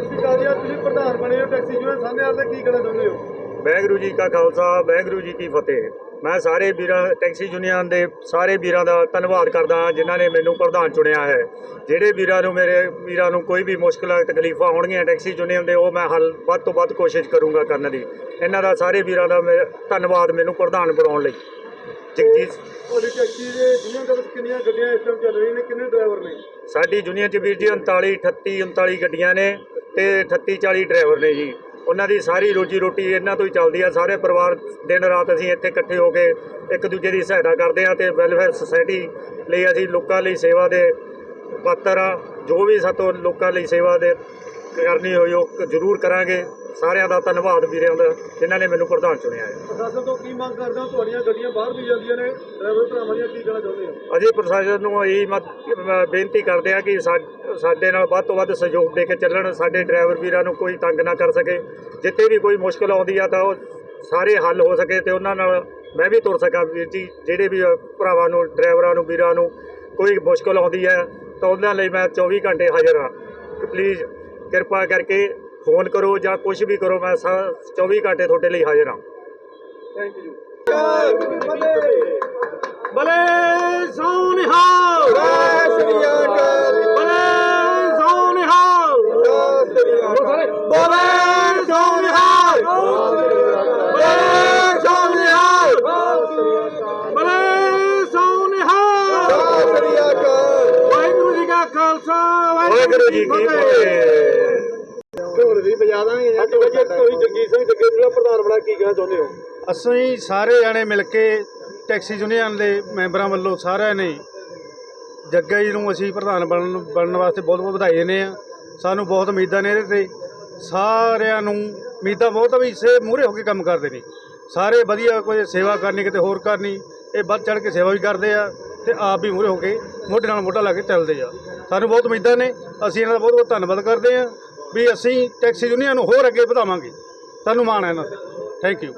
ਸਤਿ ਜੀ। ਕਾ ਖਾਲਸਾ ਵਾਹਿਗੁਰੂ ਜੀ ਕੀ ਫਤਿਹ। ਮੈਂ ਸਾਰੇ ਵੀਰਾਂ ਟੈਕਸੀ ਯੂਨੀਅਨ ਦੇ ਸਾਰੇ ਵੀਰਾਂ ਦਾ ਧੰਨਵਾਦ ਕਰਦਾ ਹਾਂ ਜਿਨ੍ਹਾਂ ਨੇ ਮੈਨੂੰ ਪ੍ਰਧਾਨ ਚੁਣਿਆ ਹੈ। ਜਿਹੜੇ ਵੀਰਾਂ ਨੂੰ ਮੇਰੇ ਵੀਰਾਂ ਨੂੰ ਕੋਈ ਵੀ ਮੁਸ਼ਕਲਾਂ ਤਕਲੀਫਾਂ ਹੋਣਗੀਆਂ ਟੈਕਸੀ ਯੂਨੀਅਨ ਦੇ ਉਹ ਮੈਂ ਹੱਲ ਵੱਧ ਤੋਂ ਵੱਧ ਕੋਸ਼ਿਸ਼ ਕਰੂੰਗਾ ਕਰਨ ਦੀ। ਇਹਨਾਂ ਦਾ ਸਾਰੇ ਵੀਰਾਂ ਦਾ ਮੇਰਾ ਧੰਨਵਾਦ ਮੈਨੂੰ ਪ੍ਰਧਾਨ ਬਣਾਉਣ ਲਈ। ਜਗਜੀਤ ਤੁਹਾਡੀ ਟੈਕਸੀ ਦੇ ਯੂਨੀਅਨ ਦੇ ਕਿੰਨੀਆਂ ਗੱਡੀਆਂ ਇਸ ਟਾਈਮ ਚੱਲ ਰਹੀਆਂ ਨੇ ਕਿੰਨੇ ਡਰਾਈਵਰ ਨੇ? ਸਾਡੀ ਯੂਨੀਅਨ ਚ ਵੀਰ ਜੀ 39 38 39 ਗੱਡੀਆਂ ਨੇ। ਤੇ 38 40 ਡਰਾਈਵਰ ਨੇ ਜੀ। ਉਹਨਾਂ ਦੀ ਸਾਰੀ ਰੋਜੀ ਰੋਟੀ ਇਹਨਾਂ ਤੋਂ ਹੀ ਚੱਲਦੀ ਆ। ਸਾਰੇ ਪਰਿਵਾਰ ਦਿਨ ਰਾਤ ਅਸੀਂ ਇੱਥੇ ਇਕੱਠੇ ਹੋ ਕੇ ਇੱਕ ਦੂਜੇ ਦੀ ਸਹਾਇਤਾ ਕਰਦੇ ਆ ਤੇ ਵੈਲਫੇਅਰ ਸੁਸਾਇਟੀ ਲਈ ਅਸੀਂ ਲੋਕਾਂ ਲਈ ਸੇਵਾ ਦੇ ਪਾਤਰ ਆ। ਜੋ ਵੀ ਸਾਤੋਂ ਲੋਕਾਂ ਲਈ ਸੇਵਾ ਦੇ ਕਰਨੀ ਹੋਈ ਉਹ ਜ਼ਰੂਰ ਕਰਾਂਗੇ। ਸਾਰਿਆਂ ਦਾ ਧੰਨਵਾਦ ਵੀਰਾਂ ਦਾ ਜਿਨ੍ਹਾਂ ਨੇ ਮੈਨੂੰ ਪ੍ਰਧਾਨ ਚੁਣਿਆ ਹੈ। ਪ੍ਰਸ਼ਾਸਨ ਤੋਂ ਕੀ ਮੰਗ ਕਰਦੇ ਹੋ? ਤੁਹਾਡੀਆਂ ਗੱਡੀਆਂ ਬਾਹਰ ਵੀ ਜਾਂਦੀਆਂ ਨੇ। ਡਰਾਈਵਰ ਭਰਾਵਾਂ ਦੀਆਂ ਕੀ ਕਹਿਣਾ ਚਾਹੁੰਦੇ ਹੋ? ਅਸੀਂ ਪ੍ਰਸ਼ਾਸਨ ਨੂੰ ਇਹੀ ਬੇਨਤੀ ਕਰਦੇ ਹਾਂ ਕਿ ਸਾ- ਸਾਡੇ ਨਾਲ ਵੱਧ ਤੋਂ ਵੱਧ ਸਹਿਯੋਗ ਦੇ ਕੇ ਚੱਲਣ, ਸਾਡੇ ਡਰਾਈਵਰ ਵੀਰਾਂ ਨੂੰ ਕੋਈ ਤੰਗ ਨਾ ਕਰ ਸਕੇ। ਜਿੱਥੇ ਵੀ ਕੋਈ ਮੁਸ਼ਕਲ ਆਉਂਦੀ ਆ ਤਾਂ ਉਹ ਸਾਰੇ ਹੱਲ ਹੋ ਸਕੇ ਤੇ ਉਹਨਾਂ ਨਾਲ ਮੈਂ ਵੀ ਤੁਰ ਸਕਾਂ ਵੀਰ ਜੀ, ਜਿਹੜੇ ਵੀ ਭਰਾਵਾਂ ਨੂੰ, ਡਰਾਈਵਰਾਂ ਨੂੰ, ਵੀਰਾਂ ਨੂੰ ਕੋਈ ਮੁਸ਼ਕਲ ਆਉਂਦੀ ਹੈ ਤਾਂ ਉਹਨਾਂ ਲਈ ਮੈਂ 24 ਘੰਟੇ ਹਾਜ਼ਰ ਹਾਂ। ਪਲੀਜ਼ ਕਿਰਪਾ ਕਰਕੇ ਫੋਨ ਕਰੋ ਜਾਂ ਕੁਝ ਵੀ ਕਰੋ, ਮੈਂ ਸਾ- 24 ਘੰਟੇ ਤੁਹਾਡੇ ਲਈ ਹਾਜ਼ਰ ਹਾਂ। ਥੈਂਕ ਯੂ ਬਲੇ ਸੋਨਿਹਾਲ ਖਾਲਸਾ ਵਾਹਿਗੁਰੂ ਜੀ ਕੀ ਫਤਿਹ। ਢੋਲ ਵੀ ਵਜਾ ਦਾਂਗੇ ਯਾਰ ਤੁਸੀਂ ਜਗਜੀਤ ਸਿੰਘ ਜੱਗੇ ਨੂੰ ਪ੍ਰਧਾਨ ਬਣਾ ਕੀ ਕਹਿਣਾ ਚਾਹੁੰਦੇ ਹੋ? ਅਸੀਂ ਸਾਰੇ ਜਣੇ ਮਿਲ ਕੇ ਟੈਕਸੀ ਯੂਨੀਅਨ ਦੇ ਮੈਂਬਰਾਂ ਵੱਲੋਂ ਸਾਰਿਆਂ ਨੇ ਜੱਗਾ ਜੀ ਨੂੰ ਅਸੀਂ ਪ੍ਰਧਾਨ ਬਣਨ ਬਣਨ ਵਾਸਤੇ ਬਹੁਤ ਬਹੁਤ ਵਧਾਈ ਦਿੰਦੇ ਆ ਸਾਨੂੰ ਬਹੁਤ ਉਮੀਦਾਂ ਨੇ ਇਹਦੇ ਤੇ। ਸਾਰਿਆਂ ਨੂੰ ਉਮੀਦਾਂ ਬਹੁਤ ਆ ਵੀ ਇਸੇ ਮੂਹਰੇ ਹੋ ਕੇ ਕੰਮ ਕਰਦੇ ਨੇ। ਸਾਰੇ ਵਧੀਆ ਕੋਈ ਸੇਵਾ ਕਰਨੀ ਕਿਤੇ ਹੋਰ ਕਰਨੀ ਇਹ ਵੱਧ ਚੜ ਕੇ ਸੇਵਾ ਵੀ ਕਰਦੇ ਆ ਤੇ ਆਪ ਵੀ ਮੂਹਰੇ ਹੋ ਕੇ ਮੋਢੇ ਨਾਲ ਮੋਢਾ ਲਾ ਕੇ ਚੱਲਦੇ ਆ। ਸਾਨੂੰ ਬਹੁਤ ਉਮੀਦਾਂ ਨੇ, ਅਸੀਂ ਇਹਨਾਂ ਦਾ ਬਹੁਤ ਬਹੁਤ ਧੰਨਵਾਦ ਕਰਦੇ ਹਾਂ ਵੀ ਅਸੀਂ ਟੈਕਸੀ ਯੂਨੀਅਨ ਨੂੰ ਹੋਰ ਅੱਗੇ ਵਧਾਵਾਂਗੇ। ਸਾਨੂੰ ਮਾਣ ਹੈ ਇਹਨਾਂ ਤੇ। Thank you